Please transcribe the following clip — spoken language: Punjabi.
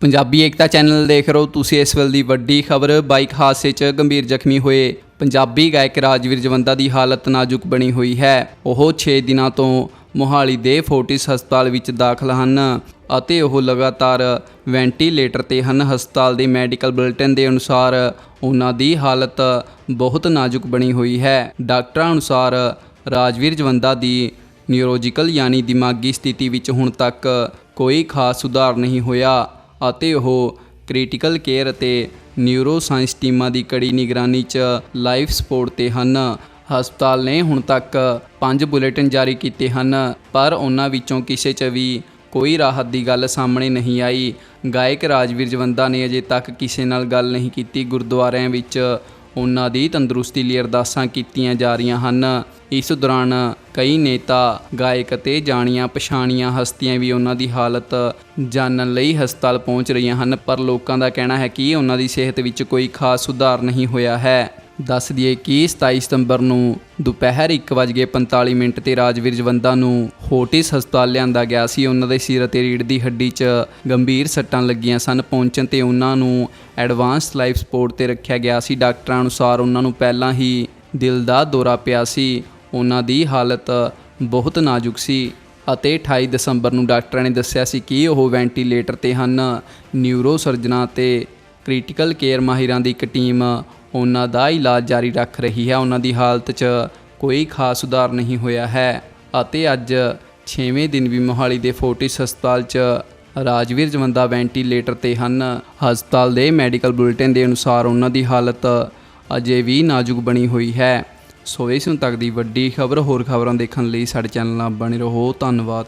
ਪੰਜਾਬੀ ਏਕਤਾ ਚੈਨਲ ਦੇਖ ਰਹੇ ਹੋ ਤੁਸੀਂ ਇਸ ਵੇਲੇ ਦੀ ਵੱਡੀ ਖਬਰ। ਬਾਈਕ ਹਾਦਸੇ 'ਚ ਗੰਭੀਰ ਜ਼ਖਮੀ ਹੋਏ ਪੰਜਾਬੀ ਗਾਇਕ ਰਾਜਵੀਰ ਜਵੰਦਾ ਦੀ ਹਾਲਤ ਨਾਜ਼ੁਕ ਬਣੀ ਹੋਈ ਹੈ। ਉਹ 6 ਦਿਨਾਂ ਤੋਂ ਮੋਹਾਲੀ ਦੇ ਫੋਰਟਿਸ ਹਸਪਤਾਲ ਵਿੱਚ ਦਾਖਲ ਹਨ ਅਤੇ ਉਹ ਲਗਾਤਾਰ ਵੈਂਟੀਲੇਟਰ ਤੇ ਹਨ। ਹਸਪਤਾਲ ਦੇ ਮੈਡੀਕਲ ਬੁਲੇਟਿਨ ਦੇ ਅਨੁਸਾਰ ਉਹਨਾਂ ਦੀ ਹਾਲਤ ਬਹੁਤ ਨਾਜ਼ੁਕ ਬਣੀ ਹੋਈ ਹੈ। ਡਾਕਟਰਾਂ ਅਨੁਸਾਰ ਰਾਜਵੀਰ ਜਵੰਦਾ ਦੀ ਨਿਊਰੋਲੋਜੀਕਲ ਯਾਨੀ ਦਿਮਾਗੀ ਸਥਿਤੀ ਵਿੱਚ ਹੁਣ ਤੱਕ ਕੋਈ ਖਾਸ ਸੁਧਾਰ ਨਹੀਂ ਹੋਇਆ। ਅਤੇ ਉਹ ਕ੍ਰਿਟੀਕਲ ਕੇਅਰ ਅਤੇ ਨਿਊਰੋ ਸਾਇੰਸ ਟੀਮਾਂ ਦੀ ਕੜੀ ਨਿਗਰਾਨੀ 'ਚ ਲਾਈਫ ਸਪੋਰਟ ਤੇ ਹਨ। ਹਸਪਤਾਲ ਨੇ ਹੁਣ ਤੱਕ 5 ਬੁਲੇਟਿਨ ਜਾਰੀ ਕੀਤੇ ਹਨ, ਪਰ ਉਹਨਾਂ ਵਿੱਚੋਂ ਕਿਸੇ 'ਚ ਵੀ ਕੋਈ ਰਾਹਤ ਦੀ ਗੱਲ ਸਾਹਮਣੇ ਨਹੀਂ ਆਈ। ਗਾਇਕ ਰਾਜਵੀਰ ਜਵੰਦਾ ਨੇ ਅਜੇ ਤੱਕ ਕਿਸੇ ਨਾਲ ਗੱਲ ਨਹੀਂ ਕੀਤੀ। ਗੁਰਦੁਆਰਿਆਂ ਵਿੱਚ ਉਹਨਾਂ ਦੀ ਤੰਦਰੁਸਤੀ ਲਈ ਅਰਦਾਸਾਂ ਕੀਤੀਆਂ ਜਾ ਰਹੀਆਂ ਹਨ। ਇਸ ਦੌਰਾਨ ਕਈ ਨੇਤਾ, ਗਾਇਕ ਅਤੇ ਜਾਣੀਆਂ ਪਛਾਣੀਆਂ ਹਸਤੀਆਂ ਵੀ ਉਹਨਾਂ ਦੀ ਹਾਲਤ ਜਾਣਨ ਲਈ ਹਸਪਤਾਲ ਪਹੁੰਚ ਰਹੀਆਂ ਹਨ, ਪਰ ਲੋਕਾਂ ਦਾ ਕਹਿਣਾ ਹੈ ਕਿ ਉਹਨਾਂ ਦੀ ਸਿਹਤ ਵਿੱਚ ਕੋਈ ਖਾਸ ਸੁਧਾਰ ਨਹੀਂ ਹੋਇਆ ਹੈ। ਦੱਸ ਦਈਏ ਕਿ 27 ਸਤੰਬਰ ਨੂੰ ਦੁਪਹਿਰ 1:45 ਮਿੰਟ ਤੇ ਰਾਜਵੀਰ ਜਵੰਦਾ ਨੂੰ ਹੋਟਿਸ ਹਸਪਤਾਲ ਲਿਆਂਦਾ ਗਿਆ ਸੀ। ਉਹਨਾਂ ਦੇ ਸਿਰ ਅਤੇ ਰੀੜ੍ਹ ਦੀ ਹੱਡੀ 'ਚ ਗੰਭੀਰ ਸੱਟਾਂ ਲੱਗੀਆਂ ਸਨ। ਪਹੁੰਚਣ ਤੇ ਉਹਨਾਂ ਨੂੰ ਐਡਵਾਂਸ ਲਾਈਫ ਸਪੋਰਟ ਤੇ ਰੱਖਿਆ ਗਿਆ ਸੀ। ਡਾਕਟਰਾਂ ਅਨੁਸਾਰ ਉਹਨਾਂ ਨੂੰ ਪਹਿਲਾਂ ਹੀ ਦਿਲ ਦਾ ਦੌਰਾ ਪਿਆ ਸੀ। ਉਹਨਾਂ ਦੀ ਹਾਲਤ ਬਹੁਤ ਨਾਜ਼ੁਕ ਸੀ ਅਤੇ 28 ਦਸੰਬਰ ਨੂੰ ਡਾਕਟਰਾਂ ਨੇ ਦੱਸਿਆ ਸੀ ਕਿ ਉਹ ਵੈਂਟੀਲੇਟਰ ਤੇ ਹਨ। ਨਿਊਰੋ ਸਰਜਨਾਂ ਤੇ ਕ੍ਰਿਟੀਕਲ ਕੇਅਰ ਮਾਹਿਰਾਂ ਦੀ ਇੱਕ ਟੀਮ ਉਹਨਾਂ ਦਾ ਇਲਾਜ ਜਾਰੀ ਰੱਖ ਰਹੀ ਹੈ। ਉਹਨਾਂ ਦੀ ਹਾਲਤ 'ਚ ਕੋਈ ਖਾਸ ਸੁਧਾਰ ਨਹੀਂ ਹੋਇਆ ਹੈ ਅਤੇ ਅੱਜ 6ਵੇਂ ਦਿਨ ਵੀ ਮੋਹਾਲੀ ਦੇ ਫੋਰਟਿਸ ਹਸਪਤਾਲ 'ਚ ਰਾਜਵੀਰ ਜਵੰਦਾ ਵੈਂਟੀਲੇਟਰ ਤੇ ਹਨ। ਹਸਪਤਾਲ ਦੇ ਮੈਡੀਕਲ ਬੁਲੇਟਿਨ ਦੇ ਅਨੁਸਾਰ ਉਹਨਾਂ ਦੀ ਹਾਲਤ ਅਜੇ ਵੀ ਨਾਜ਼ੁਕ ਬਣੀ ਹੋਈ ਹੈ। ਸੋ ਇਸ ਨੂੰ ਤੱਕ ਦੀ ਵੱਡੀ ਖਬਰ ਹੋਰ ਖਬਰਾਂ ਦੇਖਣ ਲਈ ਸਾਡੇ ਚੈਨਲ ਨਾਲ ਬਣੇ ਰਹੋ। ਧੰਨਵਾਦ।